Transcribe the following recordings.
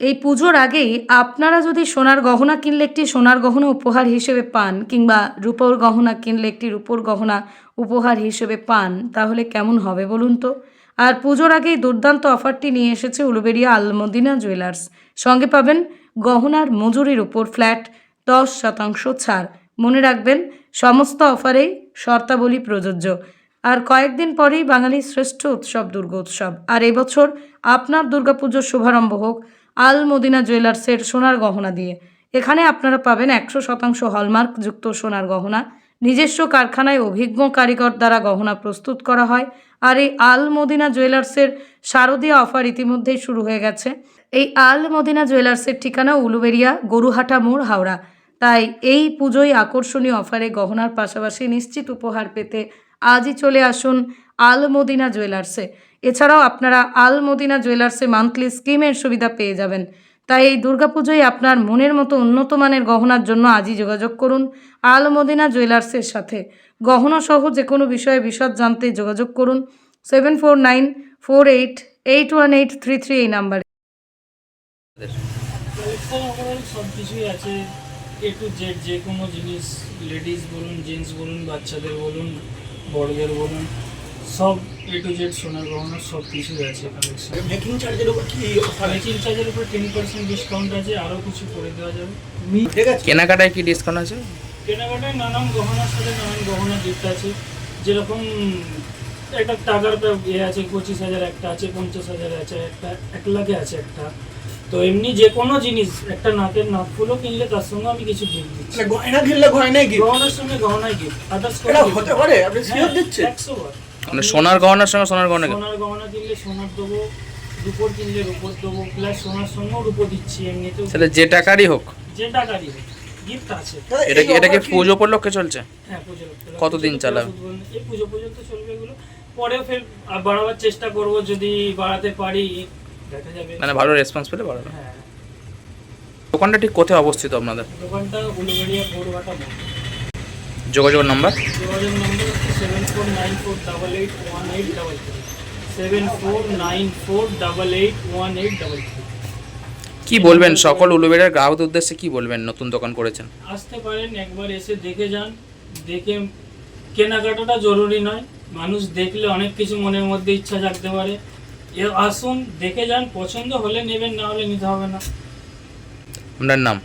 এই পুজোর আগেই আপনারা যদি সোনার গহনা কিনলে একটি সোনার গহনা উপহার হিসেবে পান, কিংবা রূপোর গহনা কিনলে একটি রূপোর গহনা উপহার হিসেবে পান, তাহলে কেমন হবে বলুন তো? আর পুজোর আগেই দুর্দান্ত অফারটি নিয়ে এসেছে উলুবেরিয়া আলমদিনা জুয়েলার্স। সঙ্গে পাবেন গহনার মজুরির উপর ফ্ল্যাট দশ শতাংশ ছাড়। মনে রাখবেন, সমস্ত অফারেই শর্তাবলী প্রযোজ্য। আর কয়েকদিন পরেই বাঙালির শ্রেষ্ঠ উৎসব দুর্গোৎসব। আর এবছর আপনার দুর্গাপুজোর শুভারম্ভ হোক। আল মদিনা জুয়েলার্সের সোনার গহনা দিয়ে। এখানে আপনারা পাবেন একশো শতাংশ হলমার্ক যুক্ত সোনার গহনা। নিজস্ব কারখানায় অভিজ্ঞ কারিগর দ্বারা গহনা প্রস্তুত করা হয়। আর এই আল মদিনা জুয়েলার্সের শারদীয় অফার ইতিমধ্যেই শুরু হয়ে গেছে। এই আল মদিনা জুয়েলার্সের ঠিকানা উলুবেরিয়া, গরুহাটা মোড়, হাওড়া। তাই এই পুজোয় আকর্ষণীয় অফারে গহনার পাশাপাশি নিশ্চিত উপহার পেতে আজই চলে আসুন আল মদিনা জুয়েলার্সে। এছাড়াও আপনারা আল মদিনা জুয়েলার্সে মান্থলি স্কিমের সুবিধা পেয়ে যাবেন। তাই এই দুর্গাপুজোয় আপনার মনের মতো উন্নত মানের গহনার জন্য আজই যোগাযোগ করুন আল মদিনা জুয়েলার্সের সাথে। গহনা সহ যে কোনো বিষয়ে বিশদ জানতে যোগাযোগ করুন seven four nine four eight eight one eight three three এই নাম্বারে। যে কোনো জিনিস লেডিস বলুন জেন্টস বলুন, বাচ্চাদের বলুন, বড়দের বলুন। সব এ টু জেড সোনার গহনা সব কিছুই আছে কালেকশন মেকিং চার্জের উপর কি অফার আছে? মেকিং চার্জের উপর টেন পার্সেন্ট ডিসকাউন্ট আছে আরও কিছু করে দেওয়া যাবে। ঠিক আছে। কেনাকাটায় কি ডিসকাউন্ট আছে? কেনাকাটায় নানান গহনার সাথে নানান গহনা গিফট আছে। যেরকম একটা টাকার ইয়ে আছে পঁচিশ হাজার একটা আছে পঞ্চাশ হাজার আছে একটা এক লাখে আছে একটা। তো এমনি যে কোনো জিনিস একটা নাকের নাকফুলও কিনলে তার সঙ্গে আমি কিছু গিফট দিচ্ছি। মানে গয়না কিনলে গয়নাই কি গহনার সঙ্গে গহনাই গিফট আদার্স এটা হতে পারে আপনি শিওর দিচ্ছেন? একশো বার। মানে সোনার গহনার সঙ্গে সোনার গহনা সোনার গহনা কিনলে সোনার দেবো রূপোর কিনলে রূপোর দেবো প্লাস সোনার সঙ্গেও রূপো দিচ্ছি এমনিতেও। সেটা যে টাকারই হোক। যে টাকা দিবে গিফট আছে। এটা কি এটা কি পুজো উপলক্ষে চলছে? হ্যাঁ পুজো। কতদিন চালাবে? এই পুজো পর্যন্ত চলবে এগুলো। পরেও ফের আর বাড়াবার চেষ্টা করব যদি বাড়াতে পারি দেখা যাবে। মানে ভালো রেসপন্স পেলে ভালো হ্যাঁ। দোকানটা ঠিক কোথায় অবস্থিত আপনাদের? দোকানটা উলুবেড়িয়া গৌরবাটা মোড়। যোগাযোগের নাম্বার? যোগাযোগ number seven four nine four double eight one eight double three seven four nine four double eight one eight double three কি বলবেন? সকল উলুবেড়ার গ্রাহকদের উদ্দেশ্যে কি বলবেন? নতুন দোকান করেছেন। আসতে পারেন একবার এসে দেখে যান। দেখে কেনাকাটাটা জরুরি নয়। মানুষ দেখলে অনেক কিছু মনের মধ্যে ইচ্ছা জাগতে পারে। এ আসুন দেখে যান। পছন্দ হলে নেবেন না হলে নিতে হবে না। আপনার নাম?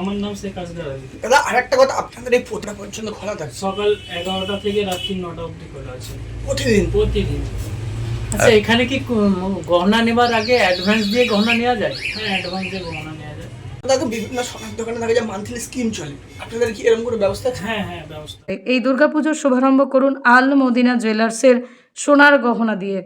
আমার নাম শেখ আসগার আলী। দাদা আরেকটা কথা আপনাদের এই পোতরা পর্যন্ত খোলা থাকে? সকাল এগারোটা থেকে রাত্রি নটা অবধি খোলা আছে। প্রতিদিন? প্রতিদিন। আচ্ছা এখানে কি গহনা নেবার আগে অ্যাডভান্স দিয়ে গহনা নেওয়া যায়? হ্যাঁ অ্যাডভান্সে গহনা নেওয়া যায়। বিভিন্ন সোনার দোকানে থাকে যে মান্থলি স্কিম চলে। আপনাদের কি এরকম করে ব্যবস্থা হ্যাঁ হ্যাঁ ব্যবস্থা। এই দুর্গাপুজোর শুভারম্ভ করুন আল মদিনা জুয়েলার্সের সোনার গহনা দিয়ে।